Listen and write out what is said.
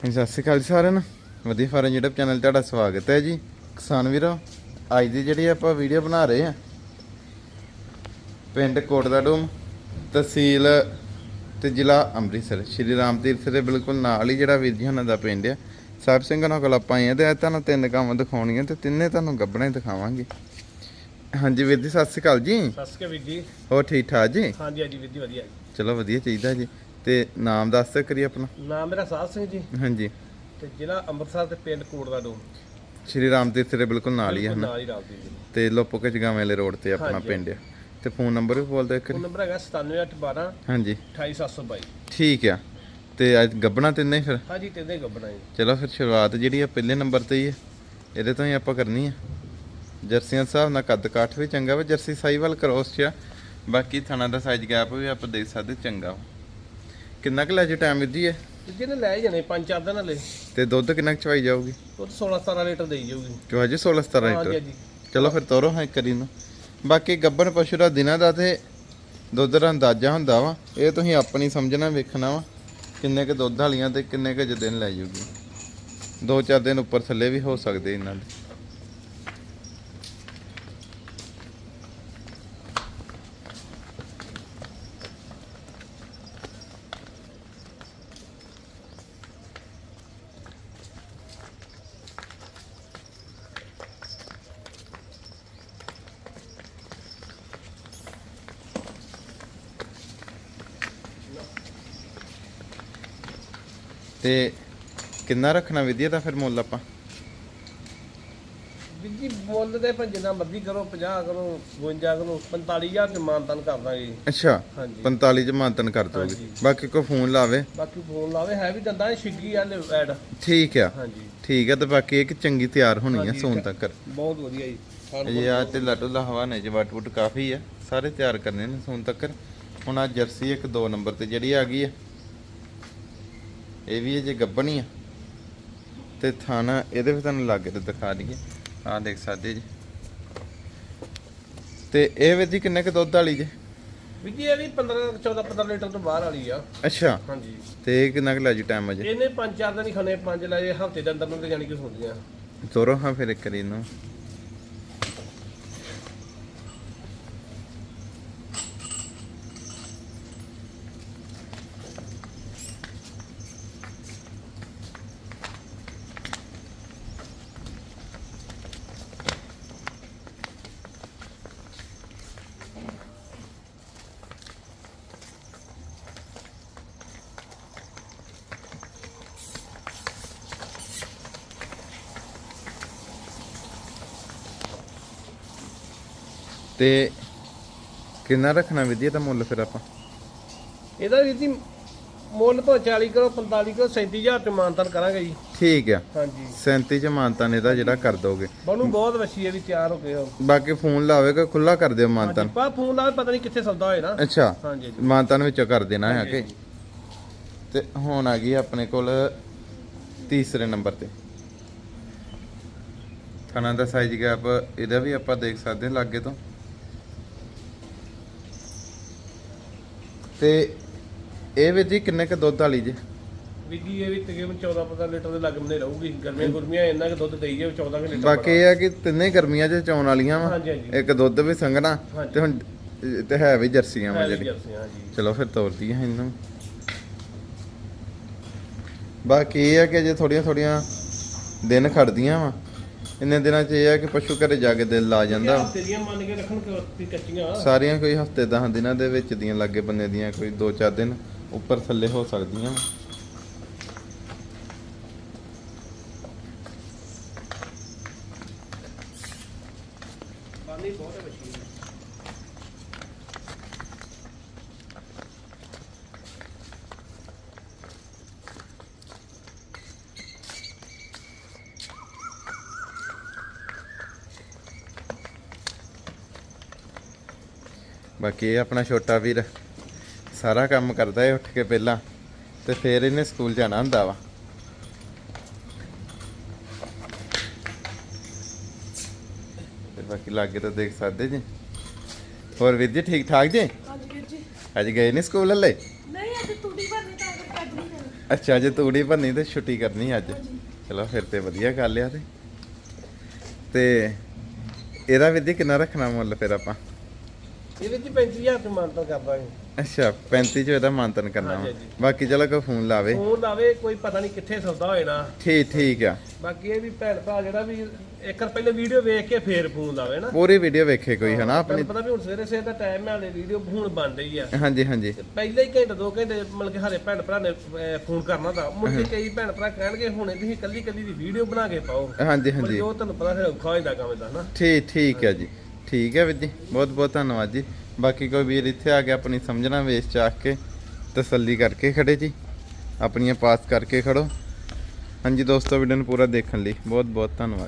ਸਤਿ ਸ਼੍ਰੀ ਅਕਾਲ ਜੀ ਸਾਰਿਆਂ ਨੂੰ। ਵਧੀਆ ਫਾਰਮ YouTube ਚੈਨਲ ਤੁਹਾਡਾ ਸਵਾਗਤ ਹੈ ਜੀ। ਕਿਸਾਨ ਵੀਰੋ ਅੱਜ ਦੀ ਜਿਹੜੀ ਆਪਾਂ ਵੀਡੀਓ ਬਣਾ ਰਹੇ ਆ ਪਿੰਡ ਕੋਟ ਦਾ ਡੂਮ ਤਹਿਸੀਲ ਤੇ ਜ਼ਿਲ੍ਹਾ ਅੰਮ੍ਰਿਤਸਰ ਸ਼੍ਰੀ ਰਾਮ ਤੀਰਥ ਦੇ ਬਿਲਕੁਲ ਨਾਲ ਹੀ ਜਿਹੜਾ ਵੀਰ ਜੀ ਉਹਨਾਂ ਦਾ ਪਿੰਡ ਆ। ਸਾਹਿਬ ਸਿੰਘ ਨਾਲ ਕੋਲ ਆਪਾਂ ਆਏ ਆ ਤੇ ਅੱਜ ਤੁਹਾਨੂੰ ਤਿੰਨ ਕੰਮ ਦਿਖਾਉਣੀਆਂ ਤੇ ਤਿੰਨੇ ਤੁਹਾਨੂੰ ਗੱਬਣੇ ਦਿਖਾਵਾਂਗੇ। ਹਾਂਜੀ ਵੀਰ ਜੀ ਸਤਿ ਸ਼੍ਰੀ ਅਕਾਲ ਜੀ। ਸਤਿ ਸ਼੍ਰੀ ਅਕਾਲ ਵੀਰ ਜੀ। ਹੋਰ ਠੀਕ ਠਾਕ ਜੀ? ਹਾਂਜੀ ਹਾਂਜੀ ਵੀਰ ਜੀ ਵਧੀਆ। ਜੀ ਚਲੋ ਵਧੀਆ ਚਾਹੀਦਾ ਜੀ। ਤੇ ਨਾਮ ਦੱਸ ਦਿਓ ਕਰੀ ਆਪਣਾ? ਨਾਮ ਮੇਰਾ ਸਾਧ ਸਿੰਘ ਜੀ। ਹਾਂਜੀ। ਤੇ ਜ਼ਿਲ੍ਹਾ ਅੰਮ੍ਰਿਤਸਰ ਤੇ ਪਿੰਡ ਕੋਟ ਦਾ ਡੋਮ। ਸ਼੍ਰੀ ਰਾਮ ਤੀਰਥ ਦੇ ਬਿਲਕੁਲ ਨਾਲ ਹੀ ਬਿਲਕੁਲ ਹਨਾ? ਨਾਲ ਹੀ ਦੀ ਜੀ। ਤੇ ਲੋਪੋਕੇ ਜਗਾਵੇਂ ਵਾਲੇ ਰੋਡ ਤੇ ਆਪਣਾ। ਪਿੰਡ ਆ। ਤੇ ਫੋਨ ਨੰਬਰ ਵੀ ਬੋਲ ਦਿਓ ਇੱਕ ਫੋਨ। ਨੰਬਰ ਹੈਗਾ 97812 ਹਾਂਜੀ। 28722 ਠੀਕ ਆ। ਤੇ ਅੱਜ ਗੱਬਣਾ ਤਿੰਨੇ ਫਿਰ? ਹਾਂਜੀ ਤਿੰਨੇ ਗੱਬਣਾ ਜੀ। ਚਲੋ ਫਿਰ ਸ਼ੁਰੂਆਤ ਜਿਹੜੀ ਆ ਪਹਿਲੇ ਨੰਬਰ ਤੇ ਹੀ ਆ। ਇਹਦੇ ਤੋਂ ਹੀ ਆਪਾਂ ਕਰਨੀ ਆ। ਜਰਸੀਆਂ ਦੇ ਹਿਸਾਬ ਨਾਲ ਕੱਦ ਕਾਠ ਵੀ ਚੰਗਾ ਵਾ ਜਰਸੀ ਸਾਈਵਾਲ ਕਰੋਸ ਚ ਆ। ਬਾਕੀ ਥਣਾ ਦਾ ਸਾਈਜ਼ ਗੈਪ ਵੀ ਆਪਾਂ ਦੇਖ ਸਕਦੇ ਚੰਗਾ ਵਾ। ਕਿੰਨਾ ਕੁ ਲੈ ਜੇ ਟਾਈਮ ਵਿੱਧੀ ਹੈ? ਤੇ ਜਿਹਨੇ ਲੈ ਹੀ ਜਾਣੇ ਪੰਜ ਚਾਰ ਦਿਨ ਹਲੇ। ਤੇ ਦੁੱਧ ਕਿੰਨਾ ਕੁ ਚਵਾਈ ਜਾਊਗੀ? ਉਹ 16 17 ਲੀਟਰ ਦੇਈ ਜਾਊਗੀ। ਜੋ ਹਜੇ 16 17 ਹਾਂਜੀ ਲੀਟਰ। ਹਾਂਜੀ ਚਲੋ ਫਿਰ ਤੋਰੋ ਹਾਂ ਕਰੀ ਨੂੰ ਬਾਕੀ ਗੱਬਣ ਪਸ਼ੂ ਦਾ ਦਿਨਾਂ ਦਾ ਤੇ ਦੁੱਧ ਦਾ ਅੰਦਾਜ਼ਾ ਹੁੰਦਾ ਵਾ। ਇਹ ਤੁਸੀਂ ਆਪਣੀ ਸਮਝਣਾ ਵੇਖਣਾ ਵਾ। ਕਿੰਨੇ ਕ ਦੁੱਧ ਵਾਲੀਆਂ ਤੇ ਕਿੰਨੇ ਕ ਦਿਨ ਲੈ ਜੂਗੀ ਦੋ ਚਾਰ ਦਿਨ ਉੱਪਰ ਥੱਲੇ ਵੀ ਹੋ ਸਕਦੇ ਇਹਨਾਂ ਦੇ। ਤੇ ਕਿੰਨਾ ਰੱਖਣਾ ਵਿਧੀਆ ਦਾ ਫਿਰ ਮੁੱਲ ਆਪਾਂ। ਵੀਰ ਜੀ ਮੁੱਲ ਦੇ ਭਾਵੇਂ ਜਿੰਨਾ ਮਰਜ਼ੀ ਕਰੋ 50 ਕਰੋ 52 ਕਰੋ 45000 ਚ ਮਾਨਤਨ ਕਰ ਦਾਂਗੇ। ਅੱਛਾ ਹਾਂਜੀ। 45 ਚ ਮਾਨਤਨ ਕਰ ਦੋਗੇ। ਹਾਂਜੀ। ਬਾਕੀ ਕੋਈ ਫੋਨ ਲਾਵੇ। ਬਾਕੀ ਫੋਨ ਲਾਵੇ ਹੈ ਵੀ ਦੰਦਾਂ ਛਿੱਗੀ ਆ ਐਡ। ਠੀਕ ਆ। ਹਾਂਜੀ। ਠੀਕ ਆ ਤੇ ਬਾਕੀ ਇਹ ਕਿ ਚੰਗੀ ਤਿਆਰ ਹੋਣੀ ਆ ਹਾਂਜੀ, ਸੋਨ ਕ- ਤੱਕ। ਬਹੁਤ ਵਧੀਆ ਜੀ। ਖਾਣ ਇਹ ਆ ਤੇ ਲੱਡੂ ਦਾ ਹਵਾ ਨੇ ਜਵਟ ਵਟ ਕਾਫੀ ਆ। ਸਾਰੇ ਤਿਆਰ ਕਰਨੇ ਨੇ ਸੋਨ ਤੱਕ। ਹੁਣ ਆ ਜਰਸੀ ਇੱਕ ਦੋ ਨੰਬਰ ਤੇ ਜਿਹੜੀ ਆ ਗਈ ਆ। ਇਹ ਵੀ ਇਹ ਜੇ ਗੱਬਣੀ ਆ। ਤੇ ਥਾਣਾ ਇਹਦੇ ਵੀ ਤੁਹਾਨੂੰ ਲੱਗੇ ਤੇ ਦਿਖਾ ਦਈਏ। ਆ ਦੇਖ ਸਕਦੇ ਜੀ। ਤੇ ਇਹ ਵੀ ਜੀ ਕਿੰਨੇ ਕ ਦੁੱਧ ਵਾਲੀ ਜੇ? ਵੀ ਜੀ ਇਹ ਵੀ 15 14 15 ਲੀਟਰ ਤੋਂ ਬਾਹਰ ਵਾਲੀ ਆ। ਅੱਛਾ। ਹਾਂਜੀ। ਤੇ ਇਹ ਕਿੰਨਾ ਕੁ ਲੈ ਜੂ ਟਾਈਮ ਅਜੇ ਇਹਨੇ ਪੰਜ ਚਾਰ ਦਿਨ ਹੀ ਖਾਣੇ ਪੰਜ ਲੈ ਜੇ ਹਫ਼ਤੇ ਦੇ ਅੰਦਰ ਨੂੰ ਤੇ ਜਾਣੀ ਕਿ ਹੁੰਦੀਆਂ ਤੋਰੋ ਹਾਂ ਫਿਰ ਇੱਕ ਵਾਰੀ ਇਹਨੂੰ। ਤੇ ਕਿੰਨਾ ਰੱਖਣਾ ਵਿਧੀ ਦਾ ਮੁੱਲ ਫਿਰ ਆਪਾਂ? ਇਹਦਾ ਵੀ ਜੀ ਮੁੱਲ ਤੋਂ 40 ਕਰੋ 45 ਕਰੋ 37000 ਤੇ ਮਾਨਤਨ ਕਰਾਂਗੇ ਜੀ। ਠੀਕ ਆ। ਹਾਂਜੀ। 37 ਚ ਮਾਨਤਾਨ ਇਹਦਾ ਜਿਹੜਾ ਕਰ ਦੋਗੇ। ਬਨੂ ਬਹੁਤ ਵਸੀ ਹੈ ਵੀ ਤਿਆਰ ਹੋ ਹੋ ਬਾਕੀ ਫੋਨ ਲਾਵੇਗਾ ਖੁੱਲਾ ਕਰ ਦਿਓ ਮਾਨਤਾਨ। ਪਾ ਫੋਨ ਲਾਵੇ ਪਤਾ ਨਹੀਂ ਕਿੱਥੇ ਸੌਦਾ ਹੋਏ ਨਾ। ਅੱਛਾ। ਹਾਂਜੀ ਜੀ ਮਾਨਤਾਨ ਵਿੱਚੋਂ ਕਰ ਦੇਣਾ ਹੈ ਕਿ। ਤੇ ਹੁਣ ਆ ਗਈ ਆਪਣੇ ਕੋਲ ਤੀਸਰੇ ਨੰਬਰ ਤੇ। ਥਣਾ ਦਾ ਸਾਈਜ਼ ਗੈਪ ਇਹਦਾ ਵੀ ਆਪਾਂ ਦੇਖ ਸਕਦੇ ਹਾਂ ਲਾਗੇ ਤੋਂ। ਤੇ ਇਹ ਵੀ ਜੀ ਕਿੰਨੇ ਕ ਦੁੱਧ ਵਾਲੀ ਜੇ? ਵੀ ਜੀ ਇਹ ਵੀ ਤਕਰੀਬਨ 14 15 ਲੀਟਰ ਦੇ ਲੱਗਮਨੇ ਰਹੂਗੀ। ਗਰਮੀਆਂ ਗੁਰਮੀਆਂ ਇੰਨਾ ਕਿ ਦੁੱਧ ਦੇਈ ਜਾਵੇ 14 ਕਿ ਲੀਟਰ ਬਾਕੀ ਇਹ ਆ ਕਿ ਤਿੰਨੇ ਗਰਮੀਆਂ 'ਚ ਚੌਣ ਵਾਲੀਆਂ ਵਾ। ਹਾਂਜੀ ਹਾਂਜੀ। ਇੱਕ ਦੁੱਧ ਵੀ ਸੰਘਣਾ। ਤੇ ਹੁਣ ਤੇ ਹੈ ਵੀ ਜਰਸੀਆਂ ਵਾ ਜਿਹੜੀ। ਚਲੋ ਫਿਰ ਤੋਰਦੀ ਹੈ ਇਹਨੂੰ। ਬਾਕੀ ਇਹ ਆ ਕਿ ਜੇ ਥੋੜੀਆਂ ਥੋੜੀਆਂ ਦਿਨ ਖੜਦੀਆਂ ਵਾ। ਇੰਨੇ ਦਿਨਾਂ 'ਚ ਇਹ ਆ ਕਿ ਪਸ਼ੂ ਘਰੇ ਜਾ ਕੇ ਦਿਲ ਲਾ ਜਾਂਦਾ ਵਾ। ਤੇਰੀਆਂ ਮੰਨ ਕੇ ਰੱਖਣ ਕਿ ਕੱਚੀਆਂ ਸਾਰੀਆਂ ਕੋਈ ਹਫ਼ਤੇ 10 ਦਿਨਾਂ ਦੇ ਵਿੱਚ ਦੀਆਂ ਲਾਗੇ ਬੰਨੇ ਦੀਆਂ ਕੋਈ 2-4 ਦਿਨ ਉੱਪਰ ਥੱਲੇ ਹੋ ਸਕਦੀਆਂ ਵਾ। ਪਾਣੀ ਬਹੁਤ ਹੈ ਵਸੀ ਬਾਕੀ ਇਹ ਆਪਣਾ ਛੋਟਾ ਵੀਰ ਸਾਰਾ ਕੰਮ ਕਰਦਾ ਹੈ ਉੱਠ ਕੇ ਪਹਿਲਾਂ ਤੇ ਫਿਰ ਇਹਨੇ ਸਕੂਲ ਜਾਣਾ ਹੁੰਦਾ ਵਾ। ਤੇ ਬਾਕੀ ਲਾਗੇ ਤਾਂ ਦੇਖ ਸਕਦੇ ਜੀ। ਹੋਰ ਵੀਰ ਜੀ ਠੀਕ ਠਾਕ ਜੀ? ਹਾਂਜੀ ਵੀਰ ਜੀ। ਅੱਜ ਗਏ ਨਹੀਂ ਸਕੂਲ ਹਲੇ? ਨਹੀਂ ਅੱਜ ਤੂੜੀ ਭਰਨੀ ਤਾਂ ਨਹੀਂ ਅੱਛਾ ਤੂੜੀ ਤੇ ਛੁੱਟੀ ਕਰਨੀ ਅੱਜ। ਚਲੋ ਫਿਰ ਤੇ ਵਧੀਆ ਗੱਲ ਆ ਤੇ। ਤੇ ਇਹਦਾ ਵੀਰ ਜੀ ਕਿੰਨਾ ਰੱਖਣਾ ਮੁੱਲ ਫਿਰ ਆਪਾਂ? ਇਹਦੇ ਚ 35000 ਤੇ ਮਾਨਤਨ ਕਰਦਾਂਗੇ ਅੱਛਾ 35 ਚ ਇਹਦਾ ਮਾਨਤਨ ਕਰਨਾ ਵਾ। ਹਾਂਜੀ, ਹਾਂਜੀ। ਬਾਕੀ ਚਲੋ ਕੋਈ ਫੋਨ ਲਾਵੇ। ਫੋਨ ਲਾਵੇ ਕੋਈ ਪਤਾ ਨਹੀਂ ਕਿੱਥੇ ਸੌਦਾ ਹੋਏ ਨਾ ਠੀਕ ਠੀਕ ਆ। ਬਾਕੀ ਇਹ ਵੀ ਭੈਣ ਭਰਾ ਜਿਹੜਾ ਵੀ ਇੱਕ ਵਾਰ ਪਹਿਲੇ ਵੀਡੀਓ ਵੇਖ ਕੇ ਫੇਰ ਫੋਨ ਲਾਵੇ ਨਾ। ਪੂਰੀ ਵੀਡੀਓ ਵੇਖੇ ਕੋਈ ਹਨਾ? ਆਪਣੀ ਤੁਹਾਨੂੰ ਪਤਾ ਵੀ ਹੁਣ ਸਵੇਰੇ ਸਵੇਰੇ ਦਾ ਟਾਈਮ ਹੈ ਹਲੇ ਵੀਡੀਓ ਹੁਣ ਬਣ ਰਹੀ ਆ। ਹਾਂਜੀ ਹਾਂਜੀ। ਤੇ ਪਹਿਲੇ ਹੀ ਘੰਟੇ ਦੋ ਘੰਟੇ ਮਤਲਬ ਕਿ ਹਰੇ ਭੈਣ ਭਰਾ ਨੇ ਅਹ, ਫੋਨ ਕਰਨਾ ਤਾਂ। ਮੁੜ ਕੇ ਕਈ ਭੈਣ ਭਰਾ ਕਹਿਣਗੇ ਹੁਣੇ ਤੁਸੀਂ ਕੱਲੀ ਕੱਲੀ ਦੀ ਵੀਡੀਓ ਬਣਾ ਕੇ ਪਾਓ। ਹਾਂਜੀ ਪਰ ਹਾਂਜੀ ਉਹ ਤੁਹਾਨੂੰ ਪਤਾ ਫਿਰ ਔਖਾ ਹੋ ਜਾਂਦਾ ਕੰਮ ਦਾ ਨਾ ਠੀਕ ਠੀਕ ਹੈ ਜੀ। ਠੀਕ ਹੈ ਵੀਰ ਜੀ, ਬਹੁਤ ਬਹੁਤ ਧੰਨਵਾਦ ਜੀ। ਬਾਕੀ ਕੋਈ ਵੀਰ ਇੱਥੇ ਆ ਕੇ ਆਪਣੀ ਸਮਝਣਾ ਵੇਚ ਚਾਖ ਕੇ ਤਸੱਲੀ ਕਰਕੇ ਖੜੇ ਜੀ, ਆਪਣੀਆਂ ਪਾਸ ਕਰਕੇ ਖੜੋ। ਹਾਂਜੀ ਦੋਸਤੋ ਵੀਡੀਓ ਨੂੰ ਪੂਰਾ ਦੇਖਣ ਲਈ ਬਹੁਤ ਬਹੁਤ ਧੰਨਵਾਦ।